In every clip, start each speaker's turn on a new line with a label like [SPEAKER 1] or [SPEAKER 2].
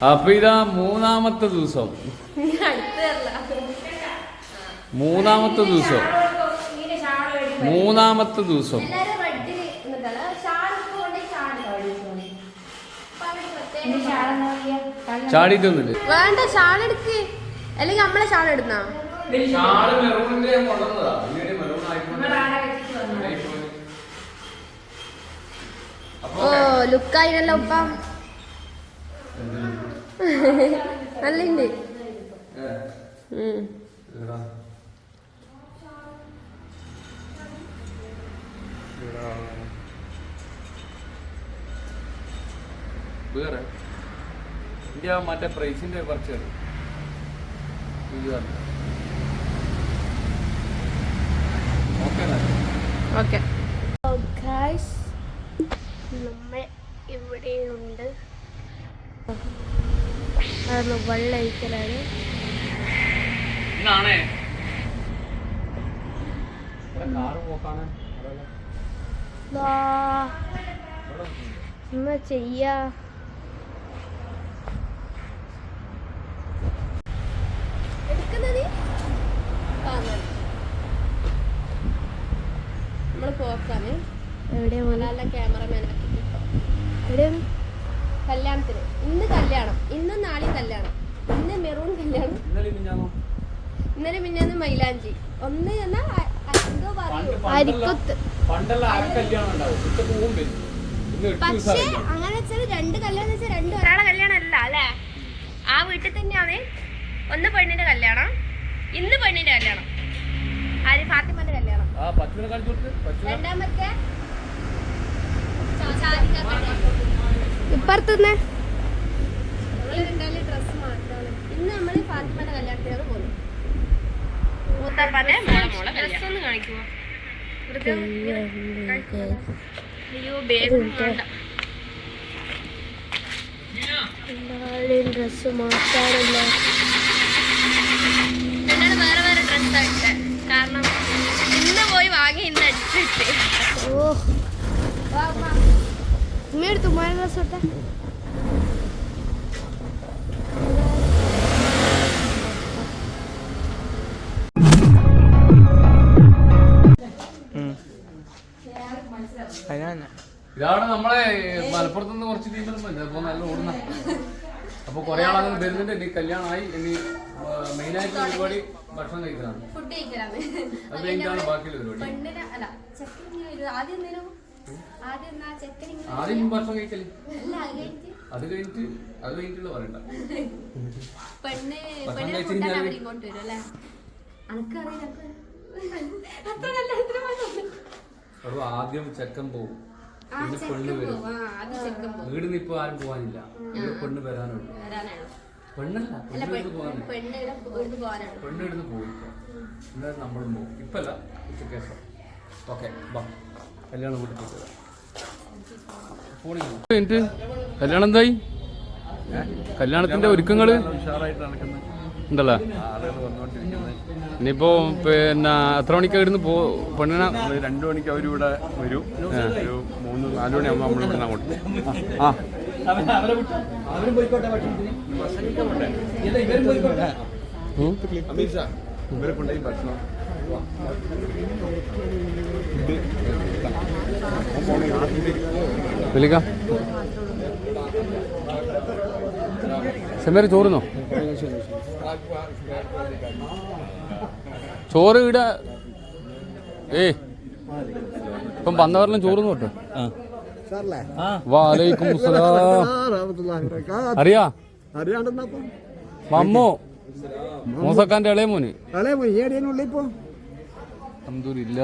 [SPEAKER 1] അപ്പൊ ഇതാ മൂന്നാമത്തെ ദിവസം. മൂന്നാമത്തെ ദിവസം. മൂന്നാമത്തെ ദിവസം. ചാടിയിട്ടൊന്നുമില്ല.
[SPEAKER 2] വേണ്ട അല്ലെങ്കിൽ നമ്മളെ ഷാൾ എടുന്നാ ഓ ലുക്കായിനല്ല ഉപ്പ. നല്ലുണ്ട്.
[SPEAKER 1] വേറെ? ഇന്ത്യ മറ്റേ പ്രൈസിന്റെ കുറച്ച് ഓക്കെ
[SPEAKER 2] ഓക്കെ. നമ്മൾ ഇവിടെയുണ്ട്. അതൊന്ന് വെള്ളം ഒഴിക്കലാണ്.
[SPEAKER 1] ഇന്നാണേ. കാറ് പോക്കാണ്
[SPEAKER 2] ദാ, എന്നാ. ചെയ്യാ എടുക്കുന്നത് നമ്മൾ പോക്കാണ് എവിടെ നല്ല ക്യാമറമാൻ എവിടെയാണ്? കല്യാണത്തിന്. ഇന്ന് കല്യാണം. ഇന്നും നാളെയും കല്യാണം. ഇന്ന് മെറൂൺ കല്യാണം.
[SPEAKER 1] ഇന്നലെ
[SPEAKER 2] മിന്നാന്ന് മൈലാഞ്ചി. ഒന്ന് എന്നാ എന്തോ പറയൂ. അരിക്കൊത്ത്. പക്ഷേ അങ്ങനെ വെച്ചാൽ രണ്ട് കല്യാണം വെച്ചാൽ രണ്ട് ഒരാളെ കല്യാണം അല്ല? അല്ലേ ആ വീട്ടിൽ തന്നെയാണ് ഒന്ന് പെണ്ണിന്റെ കല്യാണം ഇന്ന് പെണ്ണിന്റെ കല്യാണം. ആര്? ഫാത്തിമന്റെ കല്യാണം.
[SPEAKER 1] ആ പച്ചുവിനെ
[SPEAKER 2] ഇപ്പുറത്തുനിന്ന്? ഡ്രസ് ഇന്ന് നമ്മൾ ഫാത്തിമയുടെ കല്യാണത്തിനാണ് പോകുന്നത് മൂത്താപ്പാന്റെ മോളെ മോളെ ഡ്രസ് ഒന്ന് കാണിക്കുമോ അയ്യോ ബേബി ഡ്രസ്സ് മാറ്റാറില്ല ഉമ്മയെടുത്ത് madre la suelta.
[SPEAKER 1] ഇതാണ് നമ്മളെ മലപ്പുറത്ത് നിന്ന് കുറച്ച് ടീമുകളും അപ്പൊ നല്ല ഓടുന്ന. അപ്പൊ കൊറേ ആളുകൾ വരുന്നുണ്ട്. ഇനി കല്യാണമായി. ഇനി മെയിൻ ആയിട്ട് പരിപാടി ഭക്ഷണം കഴിക്കലാണ്. അത് കഴിഞ്ഞാണ് ബാക്കിയുള്ള പരിപാടി.
[SPEAKER 2] ആദ്യം ആദ്യം
[SPEAKER 1] ഭക്ഷണം
[SPEAKER 2] കഴിക്കൽ? അത് കഴിഞ്ഞിട്ട്?
[SPEAKER 1] അത് കഴിഞ്ഞിട്ട് കഴിഞ്ഞിട്ടുള്ള പറയണ്ട.
[SPEAKER 2] പെണ്ണ്
[SPEAKER 1] ഭക്ഷണം ആദ്യം ചെക്കൻ പോവും. പിന്നെ പെണ്ണ് വരും. വീട് ഇപ്പൊ ആരും പോവാനില്ല. പെണ്ണ് വരാനുള്ളൂ.
[SPEAKER 2] വരാനാണ്
[SPEAKER 1] പെണ്ണല്ല
[SPEAKER 2] അല്ല
[SPEAKER 1] പെണ്ണ് പോകാനില്ല
[SPEAKER 2] പെണ്ണ് ഇവിടുന്ന്
[SPEAKER 1] പെണ്ണ് എടുത്ത് പോകും എന്നിട്ട് നമ്മളും പോകും ഇപ്പല്ല ഉച്ചയ്ക്ക് ശേഷം. ഓക്കെ ബാ. കല്യാണം വീട്ടിൽ കല്യാണം എന്തായി? കല്യാണത്തിന്റെ
[SPEAKER 3] ഒരുക്കങ്ങൾ?
[SPEAKER 1] ഉണ്ടല്ലോ. ഇനിയിപ്പോ പിന്നെ എത്ര മണിക്കാ ഇടുന്ന് പോ പെണ്ണിനെ?
[SPEAKER 3] രണ്ടു മണിക്ക് അവരിവിടെ വരും. ഒരു മൂന്ന് നാല് മണിയാകുമ്പോൾ നമ്മൾ ഇവിടെ അങ്ങോട്ട്
[SPEAKER 1] ആ.
[SPEAKER 3] ഇവരെ കൊണ്ടുപോയി ഭക്ഷണം.
[SPEAKER 1] വിളിക്ക. സെമേര് ചോറുന്നോ? ചോറ് ഇട. ഏ ഇപ്പം വന്നവരെല്ലാം ചോറുന്നു കേട്ടോ. വാലൈക്കും അറിയാ? മമ്മോ. മൂസക്കാന്റെ ഇളയ മോന്.
[SPEAKER 4] ഈ പോയി ഏടിയനുള്ളിൽ ഇപ്പൊ?
[SPEAKER 1] അന്തൂരില്ല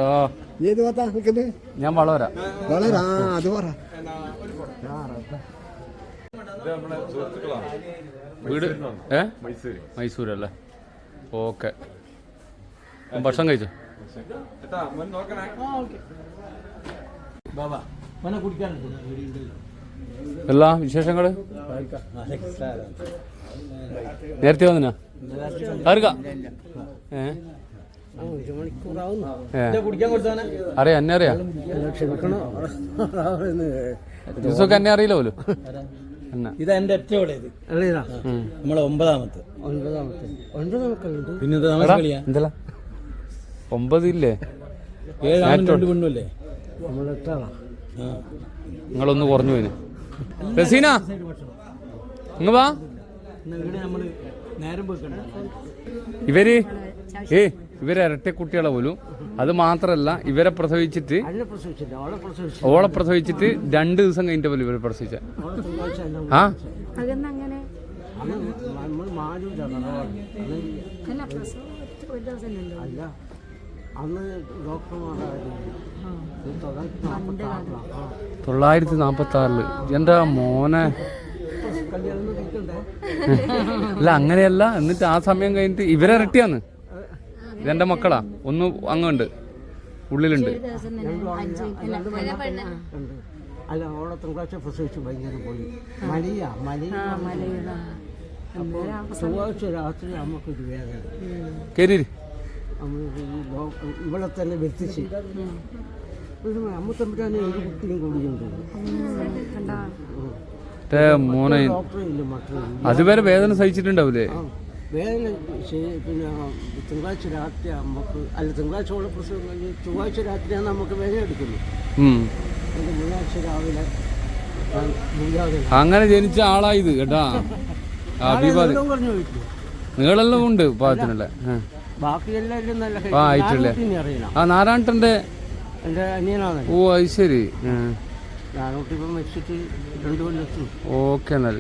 [SPEAKER 4] ഏത് ഭാഗത്താ നിൽക്കുന്നത്
[SPEAKER 1] ഞാൻ വളവരാ.
[SPEAKER 4] വളരാ ആ അത് പറ.
[SPEAKER 3] ഇത് നമ്മുടെ സുഹൃത്തുക്കളാണ്
[SPEAKER 1] വീട്? ഏ?
[SPEAKER 3] മൈസൂർ
[SPEAKER 1] അല്ലേ ഓക്കെ. ഭക്ഷണം കഴിച്ചു? എല്ലാ വിശേഷങ്ങൾ? നേരത്തെ വന്നിനാ? ആർക്കാ? ഏ. അറിയാം എന്നെ അറിയാം. ദിവസമൊക്കെ എന്നെ അറിയില്ല പോലും.
[SPEAKER 5] ഇത് എന്റെ
[SPEAKER 6] ഒറ്റയോടേത്
[SPEAKER 5] നമ്മളെ ഒമ്പതാമത്തെ.
[SPEAKER 6] ഒൻപതാമത്തെ. ഒൻപത് മക്കളുണ്ട്
[SPEAKER 5] പിന്നെ ഇത് കളിയാ?
[SPEAKER 1] എന്തല്ല? ഒമ്പത് ഇല്ലേ?
[SPEAKER 5] ഏഴാണും രണ്ട് പെണ്ണുമല്ലേ
[SPEAKER 6] നമ്മൾ
[SPEAKER 1] നിങ്ങളൊന്ന് കുറഞ്ഞു പോയിന്. റസീന ഇങ്ങ് വാ. ഇവർ ഏ ഇവർ ഇരട്ട കുട്ടികളെ പോലും. അത് മാത്രല്ല ഇവരെ പ്രസവിച്ചിട്ട് ഓളെ പ്രസവിച്ചിട്ട് രണ്ട് ദിവസം കഴിഞ്ഞിട്ട് പോലും ഇവരെ പ്രസവിച്ച. ആ? തൊള്ളായിരത്തി നാപ്പത്തി ആറിൽ. എന്റെ മോനെ? അല്ല അങ്ങനെയല്ല. എന്നിട്ട് ആ സമയം കഴിഞ്ഞിട്ട് ഇവരെ ഇരട്ടിയാന്ന് ഇതെന്റെ മക്കളാ. ഒന്ന് അങ്ങുണ്ട്. ഉള്ളിലുണ്ട്.
[SPEAKER 6] അല്ല അവളെ തിങ്കളാഴ്ച പ്രസവിച്ചു ഭയങ്കര പോയി. മലിയ മലിയ. ചൊവ്വാഴ്ച രാത്രി നമുക്കൊരു വേദന. ഇവിടെ തന്നെ വെത്തിച്ച് ഒരു അമ്മ തമ്മിലാണ് ഒരു കുട്ടിയും കൂടിയുണ്ട്.
[SPEAKER 1] മറ്റേ മോനെ.
[SPEAKER 6] ഡോക്ടറും ഇല്ല മക്കളും ഇല്ല.
[SPEAKER 1] അതുവരെ വേദന
[SPEAKER 6] സഹിച്ചിട്ടുണ്ടാവില്ലേ വേദന പിന്നെ തിങ്കളാഴ്ച രാത്രി നമുക്ക് അല്ല തിങ്കളാഴ്ച ഉള്ള പ്രസവം കഴിഞ്ഞ് ചൊവ്വാഴ്ച രാത്രിയാണ് നമുക്ക് വേദന എടുക്കുന്നത്. ബുധനാഴ്ച രാവിലെ
[SPEAKER 1] അങ്ങനെ ജനിച്ച ആളായത് കേട്ടാ. നീളെല്ലാം ഉണ്ട് പാകത്തിനുള്ള. ആ. ആയിട്ടില്ലേ? ആ നാരായണന്റെ
[SPEAKER 6] എന്റെ
[SPEAKER 1] ഓ അത് ശരി. ഓക്കെ എന്നാൽ.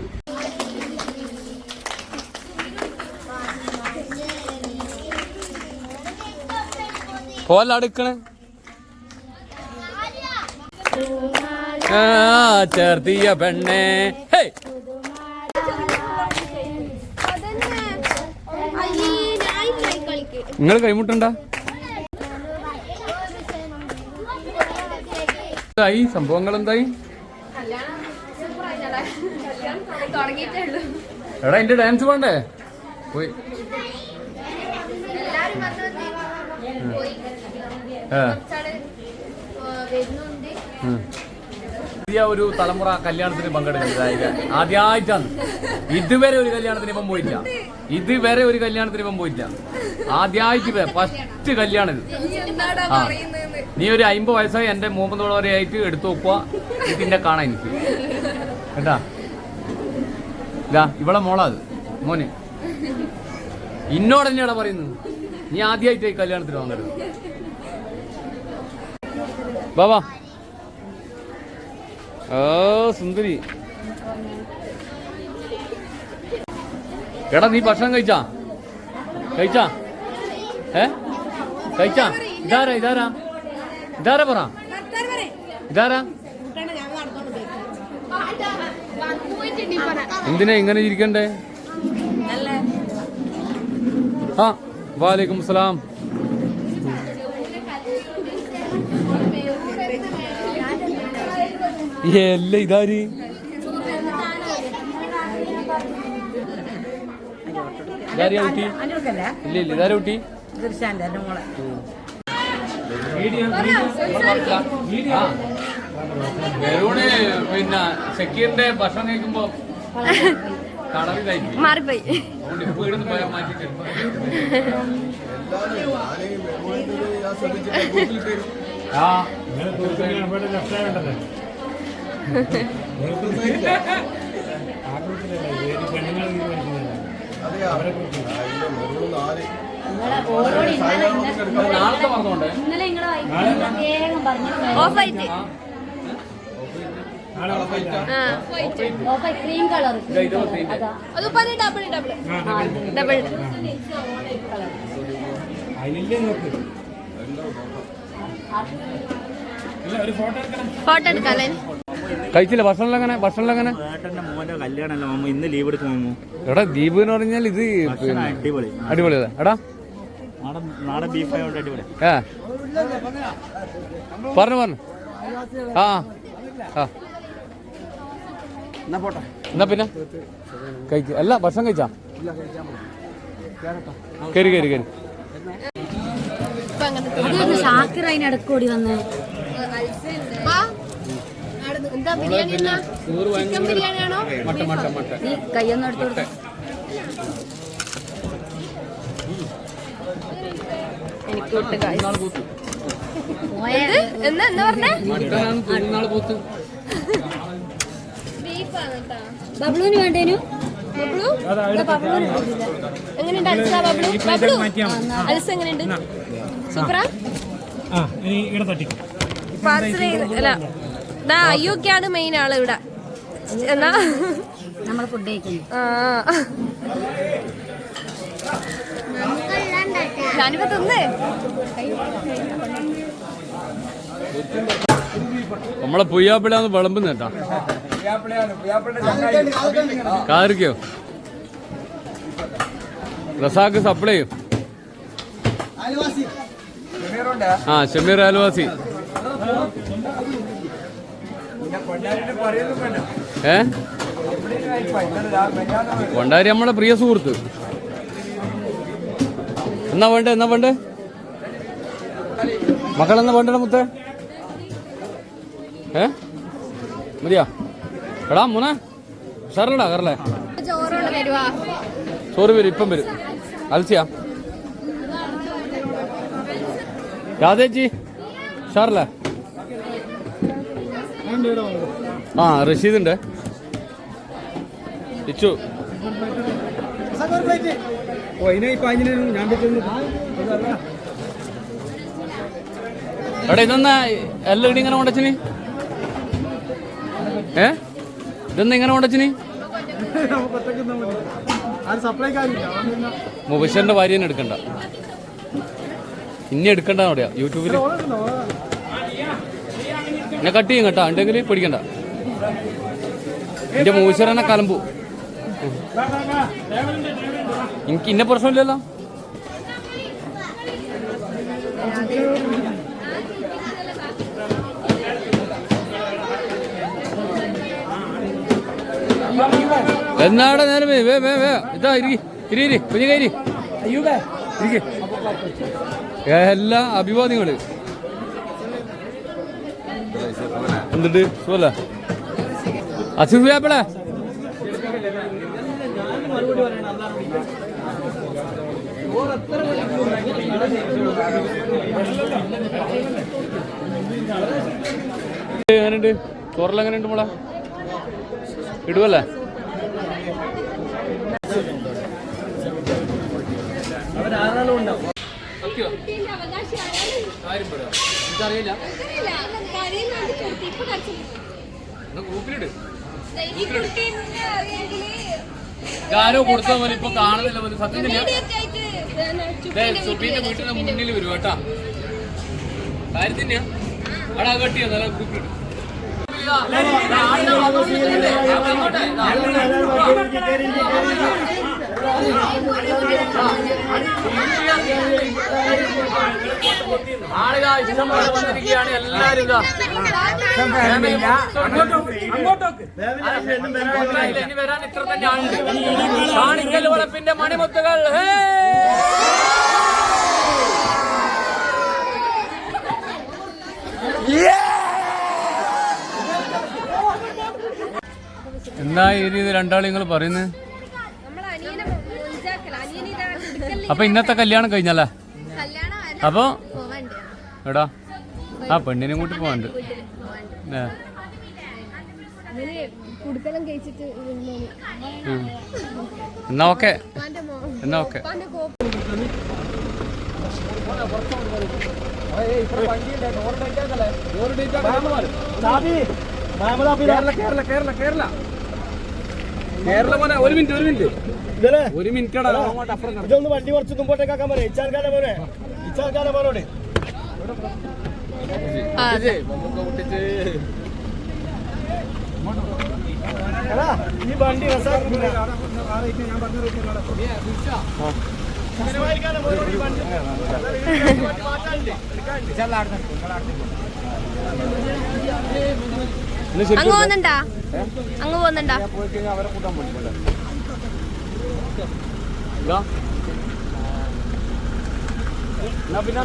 [SPEAKER 1] ആ ചേർത്തിയ പെണ്ണേ. ഹേയ്. നിങ്ങൾ കൈമുട്ടണ്ട? എന്തായി? സംഭവങ്ങൾ എന്തായി? എടാ എന്റെ ഡാൻസ് വേണ്ടേ? പോയി. പുതിയ ഒരു തലമുറ കല്യാണത്തിന് പങ്കെടുക്കുന്നത് ആദ്യമായിട്ടാണ് ഇതുവരെ ഒരു കല്യാണത്തിന് ഇപ്പം പോയില്ല ഇതുവരെ ഒരു കല്യാണത്തിന് ഇപ്പം പോയില്ല ആദ്യമായിട്ട് ഫസ്റ്റ് കല്യാണം ആ. നീ ഒരു അമ്പത് വയസ്സായി എന്റെ മൂപ്പതോളം വരെ ആയിട്ട് എടുത്തു നോക്കുക. ഇതിന്റെ കാണാൻ എനിക്ക്. കേട്ടാ ഇതാ ഇവിടെ മോളാ അത്. മോന്. ഇന്നോട് തന്നെയാണ് പറയുന്നത്. നീ ആദ്യമായിട്ട് ഈ കല്യാണത്തിന് വന്നത് ബാബാ ഓ സുന്ദരി. എടാ നീ ഭക്ഷണം കഴിച്ചാ? കഴിച്ചാ? ഏ? കഴിച്ചാ? ഇതാരാ ഇതാരാ? ഇതാരാ പറ? ഇതാരാ? എന്തിനാ ഇങ്ങനെ ഇരിക്കണ്ടേ? ആ വാലേക്കും സലാം എല്ല ഇതാര്? ഇതാരിയാ കുട്ടി? ഇല്ല ഇല്ല ഇതാരാ കുട്ടി? പിന്നെ സെക്യൂരിന്റെ ഭക്ഷണം കഴിക്കുമ്പോ
[SPEAKER 2] മാറിപ്പോയി.
[SPEAKER 1] ആ.
[SPEAKER 2] ഓഫ് ആയിട്ട്
[SPEAKER 7] ക്രീം കളർ.
[SPEAKER 2] അതിപ്പോ ഡബിൾ ഡബിൾ ഡബിൾ ഫോട്ടോ എടുക്കാല്ലേ
[SPEAKER 1] കഴിച്ചില്ല ഭക്ഷണം അങ്ങനെ ഭക്ഷണം അങ്ങനെ.
[SPEAKER 8] ഏട്ടന്റെ മോന്റെ കല്യാണമല്ല മാമു? ഇന്ന് ലീവ് എടുക്കും മാമു.
[SPEAKER 1] എടാ ദ്വീപ് എന്ന് പറഞ്ഞാൽ ഇത്
[SPEAKER 8] അടിപൊളി.
[SPEAKER 1] അടിപൊളി എടാ.
[SPEAKER 8] നാടൻ ബീഫ് ആയതുകൊണ്ട് അടിപൊളി.
[SPEAKER 1] ഏ പറഞ്ഞു പറഞ്ഞു. ആ ആ.
[SPEAKER 6] എന്നാ പോട്ടെ.
[SPEAKER 1] എന്നാ പിന്നെ? കഴിക്ക. അല്ല ഭക്ഷണം കഴിച്ചാ? കയറി കയറി കയറി
[SPEAKER 2] ഇപ്പൊ അങ്ങനെ
[SPEAKER 7] ഷാക്കിർ അതിനിടക്ക് കൂടി വന്ന്
[SPEAKER 2] എന്താ ബിരിയാണി എന്നാ? ചിക്കൻ ബിരിയാണി ആണോ?
[SPEAKER 1] മട്ട മട്ട മട്ട
[SPEAKER 2] നീ കയ്യൊന്നും എടുത്തു കൊടുക്ക. എനിക്ക്
[SPEAKER 1] കൂത്ത്.
[SPEAKER 2] എന്താ? പറഞ്ഞേ? ബബ്ലുവിന് വേണ്ടേനു? ബബ്ലു? എങ്ങനെയുണ്ട് അൽസ ബബ്ലു? ബബ്ലു? അൽസ എങ്ങനെയുണ്ട്? സൂപ്പറാ? പാർസൽ അല്ല ഇതാ അയ്യൊക്കെയാണ് മെയിൻ ആൾ ഇവിടെ. എന്നാ?
[SPEAKER 7] നമ്മൾ ഫുഡ് കഴിക്കുന്നു.
[SPEAKER 2] ആ. ഞാനിപ്പോ തിന്നേ.
[SPEAKER 1] നമ്മളെ പുയ്യാപ്പിളാന്ന് വിളമ്പുന്ന കേട്ടാ. കാറിക്കോ റസാക്ക് സപ്ലൈ ചെയ്യും. ആ ഷമീർ അയൽവാസി ഏ? കൊണ്ടാരി നമ്മളെ പ്രിയ സുഹൃത്ത്. എന്നാ വേണ്ടേ എന്നാ വേണ്ടേ? മക്കളെന്നാ വേണ്ട മുത്തേ? ഏ? മതിയാ. എടാ മോനെ. സാറടാ കറല്ലേ ചോറ് വരും ഇപ്പം വരും. അലസിയാ രാധേച്ചി ഉഷാറല്ലേ? ആ റഷീദുണ്ട് ഇച്ചു. എടാ ഇതെന്നാ എല്ലാം ഇങ്ങനെ കൊണ്ടച്ചിന്. ഏ? ഇതെന്നാ ഇങ്ങനെ കൊണ്ടച്ചിന്. മുബഷറിന്റെ ഭാര്യ എടുക്കണ്ട. ഇനി എടുക്കണ്ട പറയാ യൂട്യൂബിൽ എന്നെ കട്ട് ചെയ്യും കേട്ടോ. ഉണ്ടെങ്കിൽ പിടിക്കണ്ട. എന്റെ മൂശ്വരനെ കലമ്പു. എനിക്ക് ഇന്ന പ്രശ്നമില്ലല്ലോ. എന്നാടെ നേരം വേ വേ വേ ഇതാ ഇരി ഇരി ഇരി. കുഞ്ഞു കയറി എല്ലാ അഭിവാദ്യങ്ങൾ എന്തുണ്ട്? സുഖല്ല? അസുഖാപ്പിളെ എങ്ങനെയുണ്ട്? ചോറെല്ലാം എങ്ങനെയുണ്ട് മോളെ? ഇടുവല്ലേ? ഗ്രൂപ്പിലിട് ഇതാരോ കൊടുത്ത പോലെ ഇപ്പൊ കാണുന്നില്ല പോലെ സത്യം തന്നെയാ സുബീന്റെ വീട്ടിന്റെ മുന്നിൽ വരും കേട്ടാ കാര്യം തന്നെയാ അവിടെ കട്ടിയാ നല്ല ഗ്രൂപ്പിലിട് ആളുകൾ ഇഷ്ടം പോലെ വന്നിരിക്കുകയാണ് എല്ലാരും ഇതാ ഇനി വരാൻ ഇത്ര തന്നെ ആളുണ്ട്. കാണിക്കൽ വളപ്പിന്റെ മണിമുത്തുകൾ. ഹേ! എന്താ ഈ രീതി രണ്ടാളിങ്ങൾ പറയുന്നത് അപ്പൊ ഇന്നത്തെ കല്യാണം കഴിഞ്ഞല്ലേ?
[SPEAKER 2] കല്യാണം അല്ല
[SPEAKER 1] അപ്പൊ
[SPEAKER 2] പോവാണ്ട്
[SPEAKER 1] എടാ ആ പെണ്ണിനെ കൂട്ടി പോവാണ്ട്. എന്നാ ഓക്കെ. എന്നാ ഓക്കെ. കേരള കേരള കേരള. ഒരു മിനിറ്റ് ഒരു മിനിറ്റ് ഒരു മിനിറ്റ്. അങ്ങോട്ട് അപ്പുറം കിടക്ക്.
[SPEAKER 5] ഇതൊന്ന് വണ്ടി കുറച്ച് മുമ്പോട്ടേക്കാക്കാൻ പറയാം ഇച്ചാൽക്കാരെ പോലെ ഇച്ചാൽക്കാരെ പോലോട് ഈ വണ്ടി റസാക്കില്ല
[SPEAKER 1] ഇന്ന് ശരിക്കും
[SPEAKER 2] അങ്ങ് പോകുന്നുണ്ടാ അങ്ങ് പോകുന്നുണ്ടാ
[SPEAKER 1] പിന്നെ?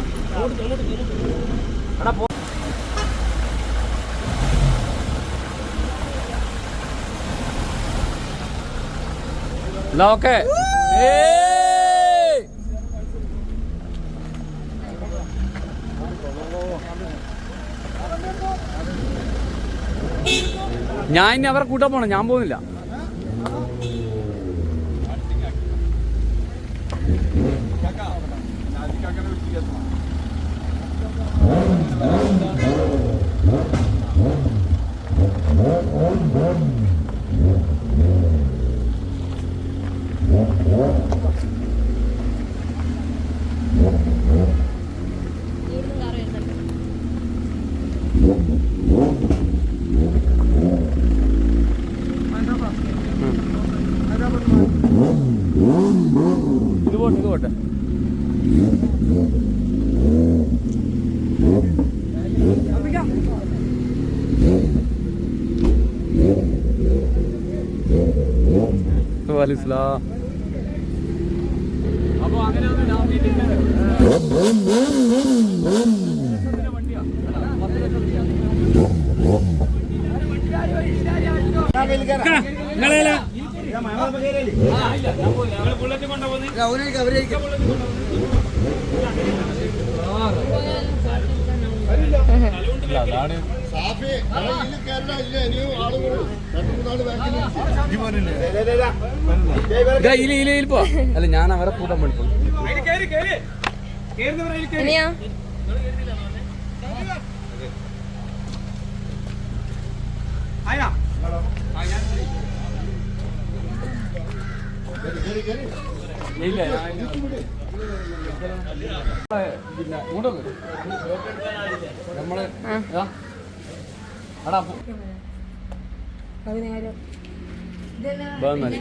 [SPEAKER 1] ഓക്കെ. ഏ ഞാൻ ഇനി അവരെ കൂട്ടാൻ പോണം ഞാൻ പോകുന്നില്ല പോട്ടെ ഇത് പോട്ടെ വലിസ്ലാ അപ്പൊ അങ്ങനെ ഞാൻ പോ. അല്ല ഞാൻ അവരെ കൂട്ടം
[SPEAKER 2] ഇനിയോ?
[SPEAKER 1] ഇല്ല. നമ്മൾ ഇതാ. എടാ, പോ. വാ. എന്നാൽ.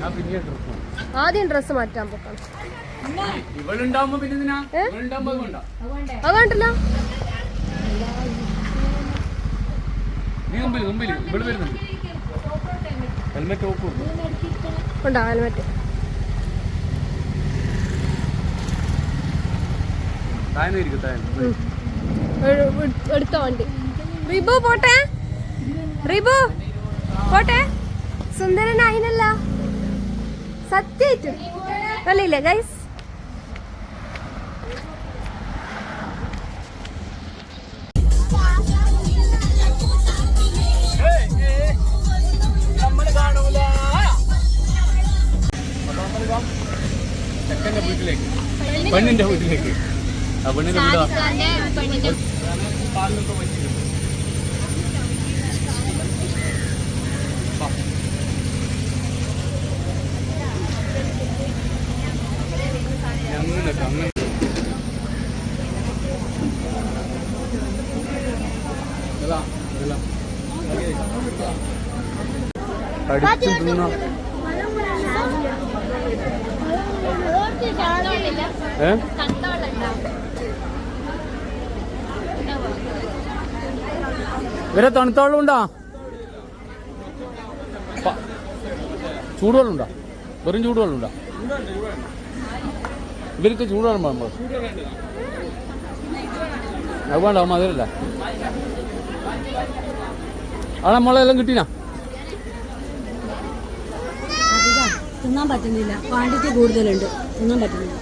[SPEAKER 1] ഞാൻ പിന്നെ ഡ്രസ്
[SPEAKER 2] ആദ്യം ഡ്രസ്സ് മാറ്റാൻ പോക്കണം.
[SPEAKER 1] ഹെൽമെറ്റ്
[SPEAKER 2] ഉണ്ടോ
[SPEAKER 1] താഴ്ന്നു
[SPEAKER 2] എടുത്തോ വണ്ടി. റിബു പോട്ടെ. റിബു പോട്ടെ. സുന്ദരനായിനല്ല സത്യായിട്ടും. അല്ലേ ഗൈസ്
[SPEAKER 1] ചെക്കന്റെ വീട്ടിലേക്ക്. പെണ്ണിന്റെ വീട്ടിലേക്ക്. ആ പെണ്ണിന്റെ വീടാ వాళ్ళు ഇവരെ തണുത്ത വെള്ളം ഉണ്ടാ ചൂടുവെള്ളം ഉണ്ടാ വെറും ചൂടുവെള്ളം ഉണ്ടാ ഇവർക്ക് ചൂടുവെള്ളം വേണം അത് വേണ്ട അത് മധുരല്ല. ആ നമ്മളെല്ലാം കിട്ടീനാ?
[SPEAKER 7] തിന്നാൻ പറ്റുന്നില്ല. ക്വാണ്ടിറ്റി കൂടുതലുണ്ട്. തിന്നാൻ പറ്റുന്നില്ല.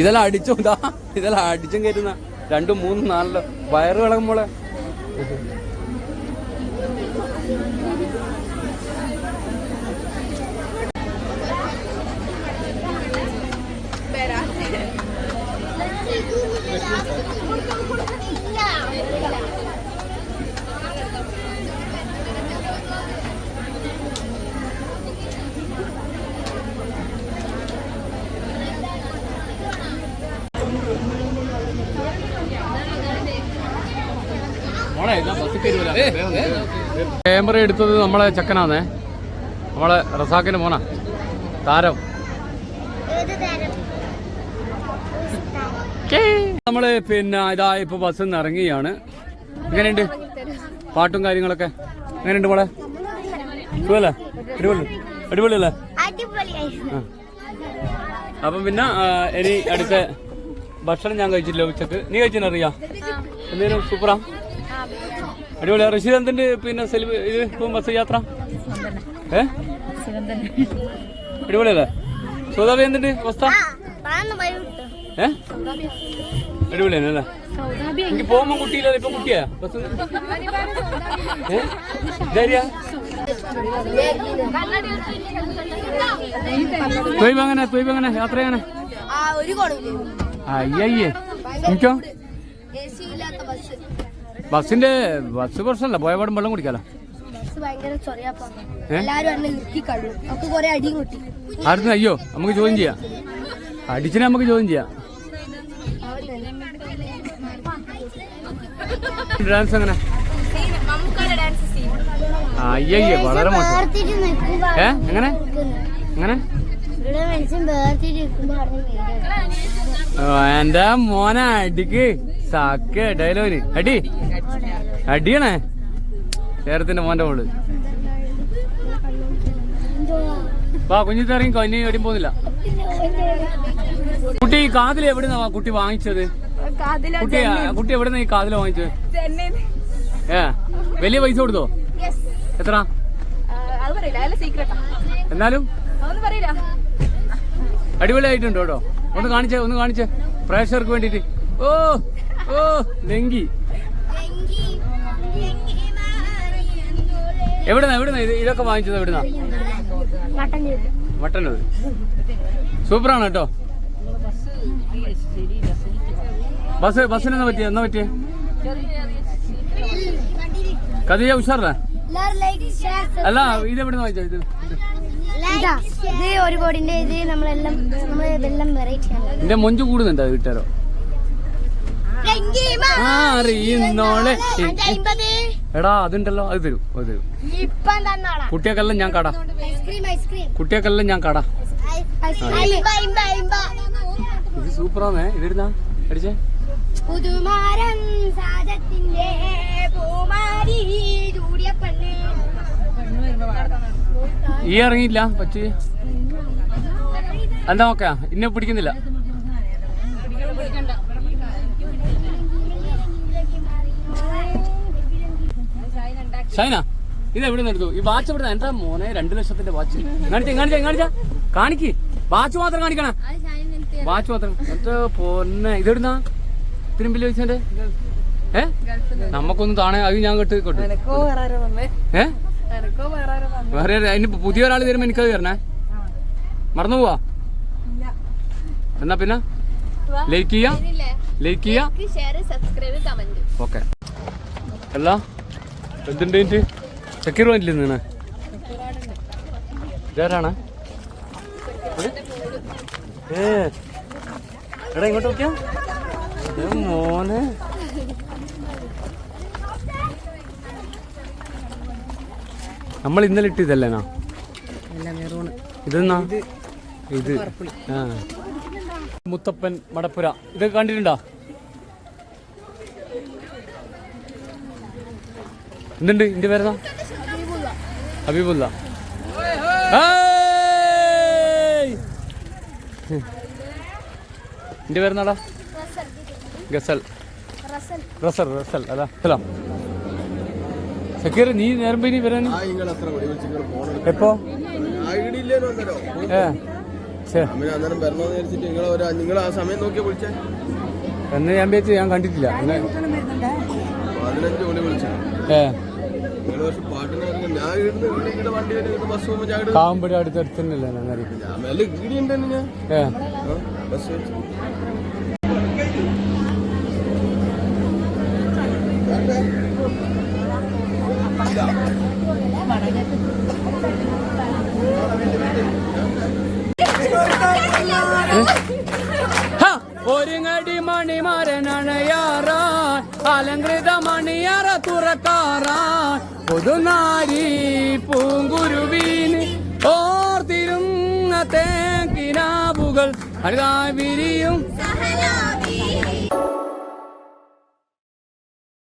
[SPEAKER 1] ഇതെല്ലാം അടിച്ചോണ്ടാ? ഇതെല്ലാം അടിച്ചും കയറ്റുന്ന രണ്ടും മൂന്നും നാലിലും വയറ് കിളകുമ്പോളെ ക്യാമറ എടുത്തത് നമ്മളെ ചക്കനാന്നേ. നമ്മളെ റസാക്കിന് പോണ താരം. നമ്മൾ പിന്നെ ഇതാ ഇപ്പൊ ബസ്സിൽ നിന്ന് ഇറങ്ങിയാണ്. എങ്ങനെയുണ്ട്? പാട്ടും കാര്യങ്ങളൊക്കെ? എങ്ങനെയുണ്ട് മോളെ? സുഖല്ലേ? അടിപൊളി. ആ. അപ്പം പിന്നെ ഇനി അടുത്ത ഭക്ഷണം ഞാൻ കഴിച്ചില്ല ഉച്ചയ്ക്ക്. നീ കഴിച്ചറിയാ എന്തേലും സൂപ്പറാ? അടിപൊളിയാ റഷീദ് എന്തിന്റെ പിന്നെ ഇത് ഇപ്പം ബസ് യാത്ര? ഏ? അടിപൊളിയല്ലേ? സൗദാബി എന്തിന്റെ അവസ്ഥ? ഏ? അടിപൊളിയാണ് അല്ലേ എനിക്ക് പോകുമ്പോ കുട്ടിയില്ല? ഇപ്പൊ കുട്ടിയാ? ബസ് ഏ? അങ്ങനെ ത്വയ്ബ് അങ്ങനെ യാത്ര എങ്ങനെ?
[SPEAKER 2] അയ്യേ
[SPEAKER 1] അയ്യയ്യേ. എനിക്കോ? ബസ്സിന്റെ ബസ് പ്രശ്നമല്ല പോയപാടും വെള്ളം കുടിക്കാലോ. ആടുന്ന് അയ്യോ നമുക്ക് ചോദ്യം ചെയ്യാം. അടിച്ചിനെ നമുക്ക് ചോദ്യം ചെയ്യാം. ഡാൻസ് എങ്ങനെ? അയ്യോ വളരെ മോശം. ഏ എങ്ങനെ? എങ്ങനെ? എന്റെ മോനെ അടിക്ക്. സാക്ക് ഡയലോന് അടി. അടിയണേ. ചേരത്തിന്റെ മോന്റെ മോൾ. വാ കുഞ്ഞിത്ത് ഇറങ്ങി കൊഞ്ഞി എവിടെയും പോകുന്നില്ല. കുട്ടി ഈ കാതിൽ എവിടുന്നാ കുട്ടി വാങ്ങിച്ചത്? കുട്ടി കുട്ടി എവിടുന്ന ഈ കാതിൽ വാങ്ങിച്ചത്? ഏ വലിയ പൈസ കൊടുത്തോ? എത്ര എന്നാലും?
[SPEAKER 2] അതൊന്നും പറയില്ല.
[SPEAKER 1] അടിപൊളിയായിട്ടുണ്ട് കേട്ടോ. ഒന്ന് കാണിച്ചേ ഒന്ന് കാണിച്ചേ. പ്രേക്ഷകർക്ക് വേണ്ടിട്ട് ഓ ഓ ലങ്കി. എവിടുന്നാ എവിടുന്നാ ഇത്? ഇതൊക്കെ വാങ്ങിച്ചത് എവിടുന്നാ? മട്ടന്നൂർ സൂപ്പറാണ് കേട്ടോ. ബസ് ബസ്സിനെന്നാ പറ്റിയ? എന്നാ പറ്റിയ? കഥ ഉഷാറല്ലേ? അല്ല ഇത് എവിടുന്ന് വാങ്ങിച്ചത് ഇത്?
[SPEAKER 2] ഇതാ ഇത് ഒരു കോടിന്റെ ഇത് നമ്മളെല്ലാം നമ്മൾ വെള്ളം വെറൈറ്റി ആണ്.
[SPEAKER 1] എന്റെ മൊഞ്ചു കൂടുന്നുണ്ടോ വീട്ടുകാരോ? ആ അറിയുന്നോളെ. എടാ അതുണ്ടല്ലോ. അത് തരും അത് തരും. കുട്ടിയൊക്കെല്ലാം ഞാൻ കട.
[SPEAKER 2] ഐസ്ക്രീം ഐസ്ക്രീം
[SPEAKER 1] കുട്ടിയൊക്കെല്ലാം ഞാൻ കട. ഇത് സൂപ്പറാന്നേ. ഇതിരുന്നാ അടിച്ചേ.
[SPEAKER 2] പുതുമാരൻ സാജത്തിന്റെ പൂമാരി ചൂടിയ പെണ്ണ്.
[SPEAKER 1] ഈ ഇറങ്ങിയില്ല പറ്റി എന്താ നോക്കാ ഇന്നെ പിടിക്കുന്നില്ല. ഷൈന ഇത് എവിടെ നിന്ന് എടുത്തു? ഈ വാച്ച് എവിടെ എന്താ മോനെ രണ്ടു ലക്ഷത്തിന്റെ വാച്ച്? കാണിച്ച കാണിച്ച കാണിച്ച? കാണിക്ക്. വാച്ച് മാത്രം കാണിക്കണ. വാച്ച് മാത്രം. എന്നിട്ട് പൊന്നെ ഇതെവിടുന്നാ തിരുമ്പിൽ വെച്ചേ ഏ? നമുക്കൊന്നും താണേ അത് ഞാൻ കേട്ട് കേട്ടു. ഏ? വേറെ? അതിന് പുതിയ ഒരാൾ തരുമ്പോ എനിക്കത് തരണേ. മറന്നു പോവാ? എന്നാ പിന്നെ? ലൈക്ക് ചെയ്യാ. ലൈക്ക് ചെയ്യാ. ഓക്കെ. അല്ല എന്തുണ്ട് എനിക്ക് സെക്യൂർ പോയിന്റിൽ നിന്ന് ഇതാരാണ്? ഏ. എടാ ഇങ്ങോട്ട് നോക്കിയാ? മോനെ. നമ്മൾ ഇന്നലെ ഇട്ടിതല്ലേനാ ഇതെന്നാ? ഇത് ആ. മുത്തപ്പൻ മടപ്പുര. ഇത് കണ്ടിട്ടുണ്ടോ? എന്തുണ്ട്? ഇന്റെ പേരെന്നാ? ഹബീബുല്ല എന്റെ ഇന്റെ പേരെന്താടാ ഗസൽ. Russell Russell. അതാ ഹലോ സക്കീർ നീ നേരം പോയി വരാൻ? എപ്പോ? എന്നെ ഞാൻ വെച്ച് ഞാൻ കണ്ടിട്ടില്ല. എന്നെ
[SPEAKER 5] പതിനഞ്ച് മണി വിളിച്ചു.
[SPEAKER 1] ഏ.
[SPEAKER 5] നിങ്ങൾ പക്ഷെ പാട്ടിന് ഇറങ്ങി ഞാൻ ഇവിടുന്ന് ഇവിടെ ഇവിടെ വണ്ടി വരെ ഇവിടെ ബസ് പോകുമ്പോൾ ഞാൻ ഇവിടെ-
[SPEAKER 1] കാവുമ്പടി അടുത്ത് തന്നെയല്ലേ
[SPEAKER 5] ഞാൻ മെല്ലെ ഗീടി ഉണ്ടെന്ന് ഞാൻ
[SPEAKER 1] ഏ
[SPEAKER 5] ആ, ബസ് വെച്ച്
[SPEAKER 1] ഹ! ഒരുങ്ങടി മണിമാരനണയാറാൻ അലങ്കൃത മണിയറ തുറക്കാറാൻ പുതുനാരി പൂങ്കുരുവീന് ഓർത്തിരുന്ന തേക്കിനാവുകൾ അഴുതാ വിരിയും